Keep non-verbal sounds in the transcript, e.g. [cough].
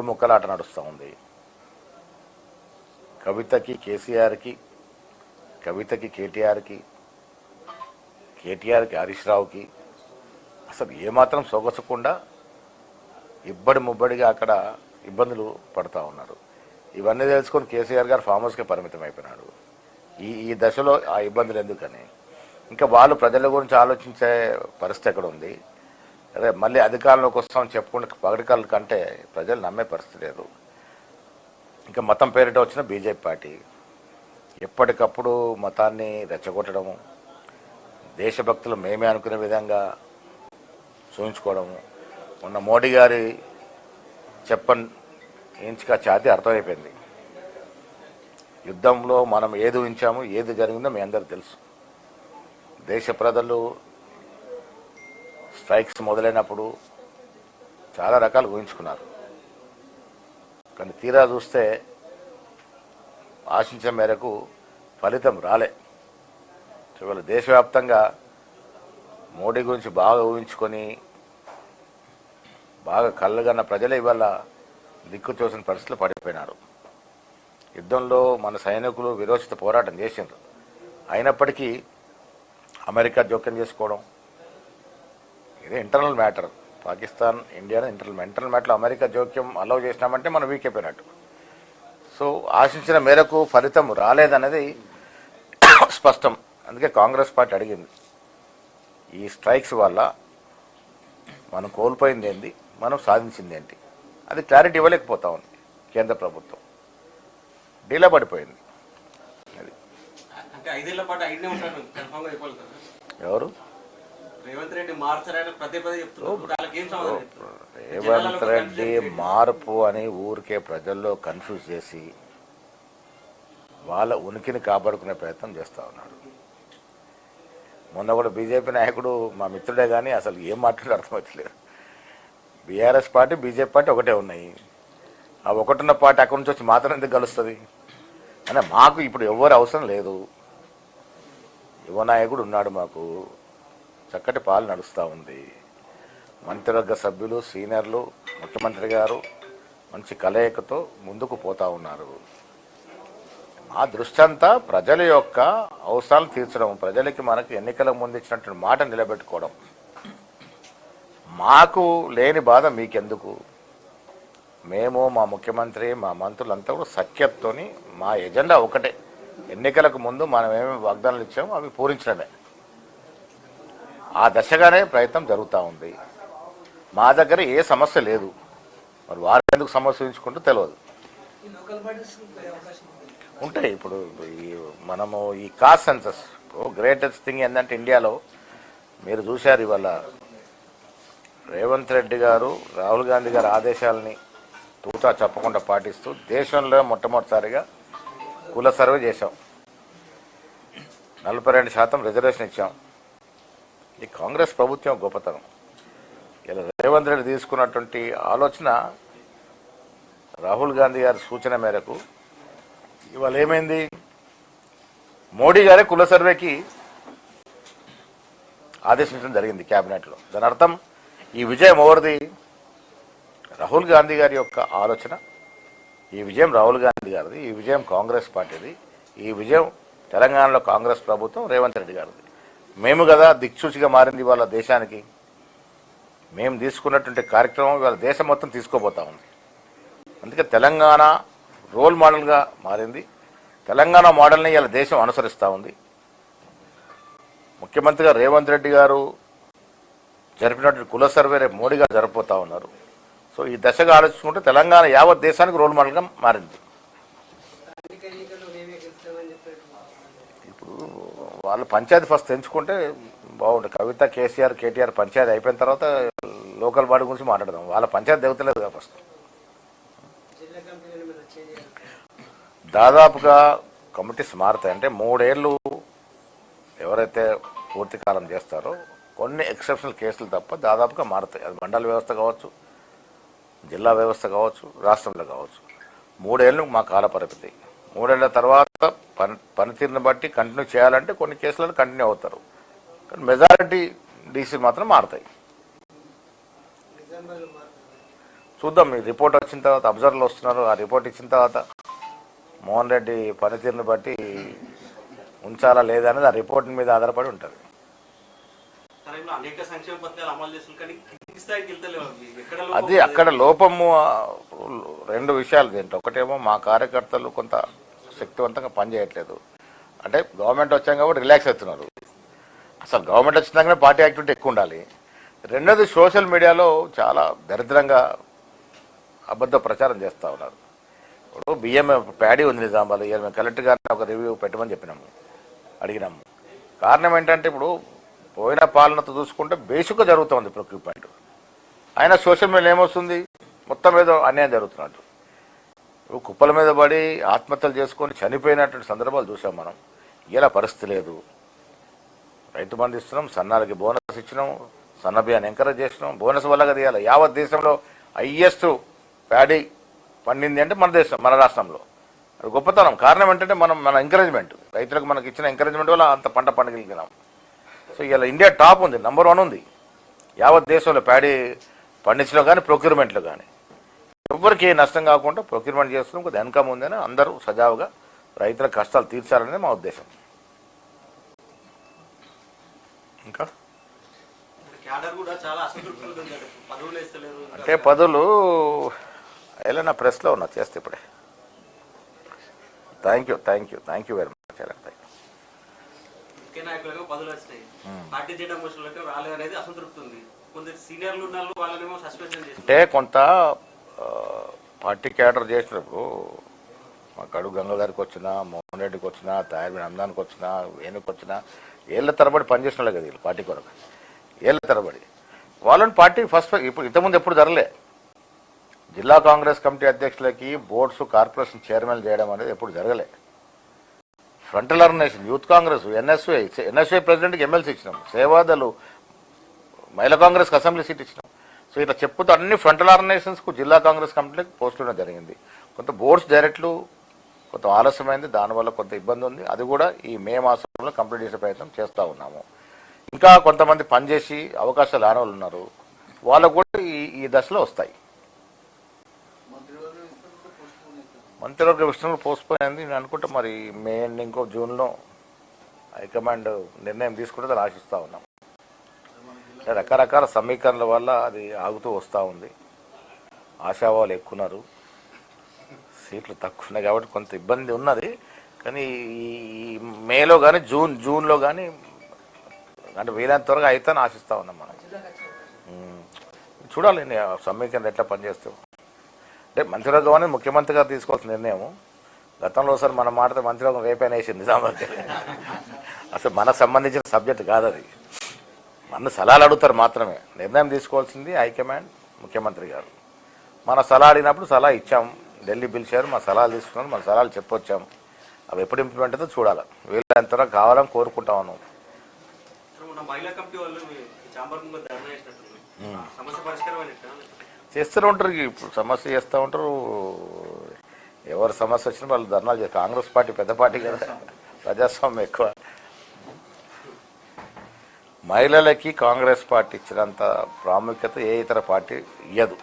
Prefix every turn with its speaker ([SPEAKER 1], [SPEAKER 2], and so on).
[SPEAKER 1] మూడు ముక్కలాట నడుస్తూ ఉంది. కవితకి కేసీఆర్కి కవితకి కేటీఆర్కి కేటీఆర్కి హరీష్ రావుకి అసలు ఏమాత్రం సొగసకుండా ఇబ్బడి ముబ్బడిగా అక్కడ ఇబ్బందులు పడుతూ ఉన్నారు. ఇవన్నీ తెలుసుకొని కేసీఆర్ గారు ఫామ్ హౌస్కే పరిమితం అయిపోయినాడు. ఈ ఈ దశలో ఆ ఇబ్బందులు ఎందుకని? ఇంకా వాళ్ళు ప్రజల గురించి ఆలోచించే పరిస్థితి ఎక్కడ ఉంది? అదే మళ్ళీ అధికారంలోకి వస్తామని చెప్పుకుంటే పగటికాల కంటే ప్రజలు నమ్మే పరిస్థితి లేదు. ఇంకా మతం పేరిట వచ్చిన బీజేపీ పార్టీ ఎప్పటికప్పుడు మతాన్ని రెచ్చగొట్టడము దేశభక్తులు మేమే అనుకునే విధంగా చూపించుకోవడము మొన్న మోడీ గారి చెప్పని ఇంచుగా ఛాతి అర్థమైపోయింది. యుద్ధంలో మనం ఏది ఉంచాము ఏది జరిగిందో మీ అందరు తెలుసు. దేశ ప్రజలు స్ట్రైక్స్ మొదలైనప్పుడు చాలా రకాలు ఊహించుకున్నారు. కానీ తీరా చూస్తే ఆశించిన మేరకు ఫలితం రాలే. ఇవాళ దేశవ్యాప్తంగా మోడీ గురించి బాగా ఊహించుకొని బాగా కళ్ళగన్న ప్రజలే ఇవాళ దిక్కు చూసిన పరిస్థితులు పడిపోయినారు. యుద్ధంలో మన సైనికులు విరోచిత పోరాటం చేసిండ్రు. అయినప్పటికీ అమెరికా జోక్యం చేసుకోవడం ఇది internal matter Pakistan India internal internal మ్యాటర్లో America జోక్యం అలౌ చేసినామంటే మనం వీక్ అయిపోయినట్టు. సో ఆశించిన మేరకు ఫలితం రాలేదన్నది [coughs] స్పష్టం. అందుకే కాంగ్రెస్ పార్టీ అడిగింది. ఈ స్ట్రైక్స్ వల్ల మనం కోల్పోయింది ఏంది? మనం సాధించింది ఏంటి? అది క్లారిటీ ఇవ్వలేకపోతా ఉంది కేంద్ర ప్రభుత్వం. డీలా పడిపోయింది. అది. ఎవరు?
[SPEAKER 2] రేవంత్ రెడ్డి మార్చారని
[SPEAKER 1] రేవంత్ మార్పు అని ఊరికే ప్రజల్లో కన్ఫ్యూజ్ చేసి వాళ్ళ ఉనికిని కాపాడుకునే ప్రయత్నం చేస్తూ ఉన్నాడు. మొన్న కూడా బీజేపీ నాయకుడు మా మిత్రుడే కానీ అసలు ఏం మాట్లాడే అర్థమవుతలేదు బీఆర్ఎస్ పార్టీ బీజేపీ పార్టీ ఒకటే ఉన్నాయి. ఆ ఒకటున్న పార్టీ అక్కడి నుంచి వచ్చి మాత్రం ఎందుకు కలుస్తుంది అంటే మాకు ఇప్పుడు ఎవరు అవసరం లేదు. యువ నాయకుడు ఉన్నాడు మాకు. చక్కటి పాలు నడుస్తూ ఉంది. మంత్రివర్గ సభ్యులు సీనియర్లు ముఖ్యమంత్రి గారు మంచి కలయికతో ముందుకు పోతా ఉన్నారు. మా దృష్టి అంతా ప్రజల యొక్క అవసరాలు తీర్చడం ప్రజలకి మనకు ఎన్నికల ముందు ఇచ్చినటువంటి మాట నిలబెట్టుకోవడం. మాకు లేని బాధ మీకెందుకు? మేము మా ముఖ్యమంత్రి మా మంత్రులంతా కూడా సఖ్యతతోని మా ఎజెండా ఒకటే. ఎన్నికలకు ముందు మనం ఏమేమి వాగ్దానాలు ఇచ్చామో అవి పూరించడమే. ఆ దశగానే ప్రయత్నం జరుగుతూ ఉంది. మా దగ్గర ఏ సమస్య లేదు. మరి వారు ఎందుకు సమస్య ఉంచుకుంటూ తెలియదు ఉంటాయి ఇప్పుడు ఈ మనము ఈ కాస్ట్ సెన్సస్. గ్రేటెస్ట్ థింగ్ ఏంటంటే ఇండియాలో మీరు చూశారు ఇవాళ రేవంత్ రెడ్డి గారు రాహుల్ గాంధీ గారి ఆదేశాలని తూచా చెప్పకుండా పాటిస్తూ దేశంలో మొట్టమొదటిసారిగా కుల సర్వే చేశాం. నలభై రెండు శాతం రిజర్వేషన్ ఇచ్చాం. ఈ కాంగ్రెస్ ప్రభుత్వం గొప్పతనం. ఇలా రేవంత్ రెడ్డి తీసుకున్నటువంటి ఆలోచన రాహుల్ గాంధీ గారి సూచన మేరకు ఇవాళ ఏమైంది? మోడీ గారే కుల సర్వేకి ఆదేశించడం జరిగింది క్యాబినెట్లో. దాని అర్థం ఈ విజయం ఎవరిది? రాహుల్ గాంధీ గారి యొక్క ఆలోచన. ఈ విజయం రాహుల్ గాంధీ గారిది ఈ విజయం కాంగ్రెస్ పార్టీది ఈ విజయం తెలంగాణలో కాంగ్రెస్ ప్రభుత్వం రేవంత్ రెడ్డి గారిది. మేము కదా దిక్సూచిగా మారింది వాళ్ళ దేశానికి. మేము తీసుకున్నటువంటి కార్యక్రమం ఇవాళ దేశం మొత్తం తీసుకోబోతా ఉంది. అందుకే తెలంగాణ రోల్ మోడల్గా మారింది. తెలంగాణ మోడల్ని ఇలా దేశం అనుసరిస్తూ ఉంది. ముఖ్యమంత్రిగా రేవంత్ రెడ్డి గారు జరిపినటువంటి కుల సర్వే రేపు మోడీ గారు జరపబోతా ఉన్నారు. సో ఈ దశగా ఆలోచించుకుంటే తెలంగాణ యావత్ దేశానికి రోల్ మోడల్గా మారింది. వాళ్ళు పంచాయతీ ఫస్ట్ తెంచుకుంటే బాగుంటుంది. కవిత కేసీఆర్ కేటీఆర్ పంచాయతీ అయిపోయిన తర్వాత లోకల్ బాడీ గురించి మాట్లాడదాం. వాళ్ళ పంచాయతీ దేవతలేదు కదా ఫస్ట్. దాదాపుగా కమిటీస్ మారుతాయి అంటే మూడేళ్ళు ఎవరైతే పూర్తి కాలం చేస్తారో కొన్ని ఎక్సెప్షనల్ కేసులు తప్ప దాదాపుగా మారుతాయి. అది మండల వ్యవస్థ కావచ్చు జిల్లా వ్యవస్థ కావచ్చు రాష్ట్రంలో కావచ్చు. మూడేళ్ళు మా కాల పరిమితి మూడేళ్ళ తర్వాత పని పనితీరుని బట్టి కంటిన్యూ చేయాలంటే కొన్ని కేసులను కంటిన్యూ అవుతారు. కానీ మెజారిటీ డీసీ మాత్రం మారుతాయి. చూద్దాం ఈ రిపోర్ట్ వచ్చిన తర్వాత అబ్జర్వర్లు వస్తున్నారు ఆ రిపోర్ట్ ఇచ్చిన తర్వాత మోహన్ రెడ్డి పనితీరుని బట్టి ఉంచాలా లేదా అనేది ఆ రిపోర్ట్ మీద ఆధారపడి ఉంటుంది. అది? అక్కడ లోపము రెండు విషయాలు దీంట్లో. ఒకటేమో మా కార్యకర్తలు కొంత శక్తివంతంగా పనిచేయట్లేదు. అంటే గవర్నమెంట్ వచ్చాం కాబట్టి రిలాక్స్ అవుతున్నారు. అసలు గవర్నమెంట్ వచ్చినాకనే పార్టీ యాక్టివిటీ ఎక్కువ ఉండాలి. రెండోది సోషల్ మీడియాలో చాలా దరిద్రంగా అబద్ధ ప్రచారం చేస్తూ ఉన్నారు. ఇప్పుడు బియ్యం ప్యాడీ ఉంది నిజామాబాద్ ఇవాళ మేము కలెక్టర్ గారిని ఒక రివ్యూ పెట్టమని చెప్పినాము. అడిగినాము. కారణం ఏంటంటే ఇప్పుడు పోయిన పాలనతో చూసుకుంటే బేసిక్గా జరుగుతుంది ప్రొక్యూప్మెంట్ అయినా సోషల్ మీడియా ఏమొస్తుంది? మొత్తం ఏదో అన్యాయం జరుగుతున్నట్టు. కుప్పల మీద పడి ఆత్మహత్యలు చేసుకొని చనిపోయినటువంటి సందర్భాలు చూసాం మనం. ఇలా పరిస్థితి లేదు. రైతు బంధు ఇస్తున్నాం సన్నాలకి బోనస్ ఇచ్చినాం సన్నబియ్యాన్ని ఎంకరేజ్ చేసినాం. బోనస్ వల్ల కదా యావత్ దేశంలో హయ్యెస్ట్ ప్యాడీ పండింది అంటే మన దేశం మన రాష్ట్రంలో. అది గొప్పతనం. కారణం ఏంటంటే మనం మన ఎంకరేజ్మెంట్. రైతులకు మనకి ఇచ్చిన ఎంకరేజ్మెంట్ వల్ల అంత పంట పండగలిగినాం సో ఇలా ఇండియా టాప్ ఉంది నంబర్ వన్ ఉంది. యావత్ దేశంలో ప్యాడీ పండించడం కానీ ప్రొక్యూర్మెంట్లో కానీ. ఎవరికి ఏ నష్టం కాకుండా ప్రొక్యూర్మెంట్ చేస్తున్నాం కొద్దిగా ఇన్కమ్ ఉందని అందరూ సజావుగా రైతుల కష్టాలు తీర్చాలనేది మా ఉద్దేశం. ఇంకా? అంటే. పదులు ఎలా ప్రెస్లో ఉన్నా చేస్తే ఇప్పుడే. Thank you thank you thank you very much thank you
[SPEAKER 2] ముఖ్య నాయకులకు పదవులు వచ్చినాయి. పార్టీ జెండా మోషన్లకు రాలేదు అనేది అసంతృప్తి ఉంది. కొందరు సీనియర్లు ఉన్న వాళ్ళు వాళ్ళనేమో సస్పెన్షన్ చేసి
[SPEAKER 1] అంటే కొంత పార్టీ క్యాడర్ చేసినప్పుడు మా కడుగు గంగాధరికి వచ్చినా మోహన్ రెడ్డికి వచ్చినా తయారు అందానికి వచ్చినా వేణుకి వచ్చినా ఏళ్ళ తరబడి పనిచేసిన కదా వీళ్ళు పార్టీ కొరకు. ఏళ్ళ తరబడి. వాళ్ళని పార్టీ ఫస్ట్ ఇప్పుడు ఇంతకుముందు ఎప్పుడు జరగలే. జిల్లా కాంగ్రెస్ కమిటీ అధ్యక్షులకి బోర్డ్స్ కార్పొరేషన్ చైర్మన్ చేయడం అనేది ఎప్పుడు జరగలే. Frontal organisation youth Congress NSUI NSUI ప్రెసిడెంట్కి MLC ఇచ్చినాం. సేవాదలు మహిళా కాంగ్రెస్కి అసెంబ్లీ సీట్ ఇచ్చినాం. సో ఇట్లా చెప్పుతూ అన్ని ఫ్రంటల్ ఆర్గనైజేషన్స్కు జిల్లా కాంగ్రెస్ కమిటీలకు పోస్టులు జరిగింది. కొంత బోర్డ్స్ డైరెక్ట్లు కొంత ఆలస్యమైంది దానివల్ల కొంత ఇబ్బంది ఉంది. అది కూడా ఈ మే మాసంలో కంప్లీట్ చేసే ప్రయత్నం చేస్తూ ఉన్నాము. ఇంకా కొంతమంది పనిచేసి అవకాశాలు రాని వాళ్ళు ఉన్నారు. వాళ్ళకు కూడా ఈ ఈ దశలో వస్తాయి. మంత్రివర్గ విషయంలో పోస్ట్పోయింది నేను అనుకుంటా మరి మే ఇంకో జూన్లో హైకమాండ్ నిర్ణయం తీసుకుంటే ఆశిస్తూ ఉన్నాం. రకరకాల సమీకరణల వల్ల అది ఆగుతూ వస్తూ ఉంది. ఆశావాళ్ళు ఎక్కున్నారు సీట్లు తక్కువ ఉన్నాయి కాబట్టి కొంత ఇబ్బంది ఉన్నది. కానీ ఈ మేలో కానీ జూన్ జూన్లో కానీ అంటే వీలైనంత త్వరగా అవుతాను ఆశిస్తూ ఉన్నాం మనం. చూడాలి సమీకరణ ఎట్లా పనిచేస్తాం. అంటే మంత్రివర్గం అనేది ముఖ్యమంత్రి గారు తీసుకోవాల్సిన నిర్ణయం గతంలో ఒకసారి మన మాట మంత్రివర్గం రేపైనా వేసింది నిజామాబాద్ [laughs] అసలు మనకు సంబంధించిన సబ్జెక్ట్ కాదు అది మన సలహాలు అడుగుతారు మాత్రమే. నిర్ణయం తీసుకోవాల్సింది హైకమాండ్ ముఖ్యమంత్రి గారు. మన సలహా అడిగినప్పుడు సలహా ఇచ్చాం. ఢిల్లీ పిలిచారు మా సలహాలు తీసుకున్నాం మన సలహాలు చెప్పొచ్చాం. అవి ఎప్పుడు ఇంప్లిమెంట్ అవుతుందో చూడాలి. వీళ్ళంత కావాలని కోరుకుంటా చేస్తూనే ఉంటారు. ఇప్పుడు సమస్య చేస్తూ ఉంటారు. ఎవరు సమస్య వచ్చినా వాళ్ళు ధర్నాలు చేస్తారు. కాంగ్రెస్ పార్టీ పెద్ద పార్టీ కదా. ప్రజాస్వామ్యం ఎక్కువ. మహిళలకి కాంగ్రెస్ పార్టీ ఇచ్చినంత ప్రాముఖ్యత ఏ ఇతర పార్టీ ఇయ్యదు.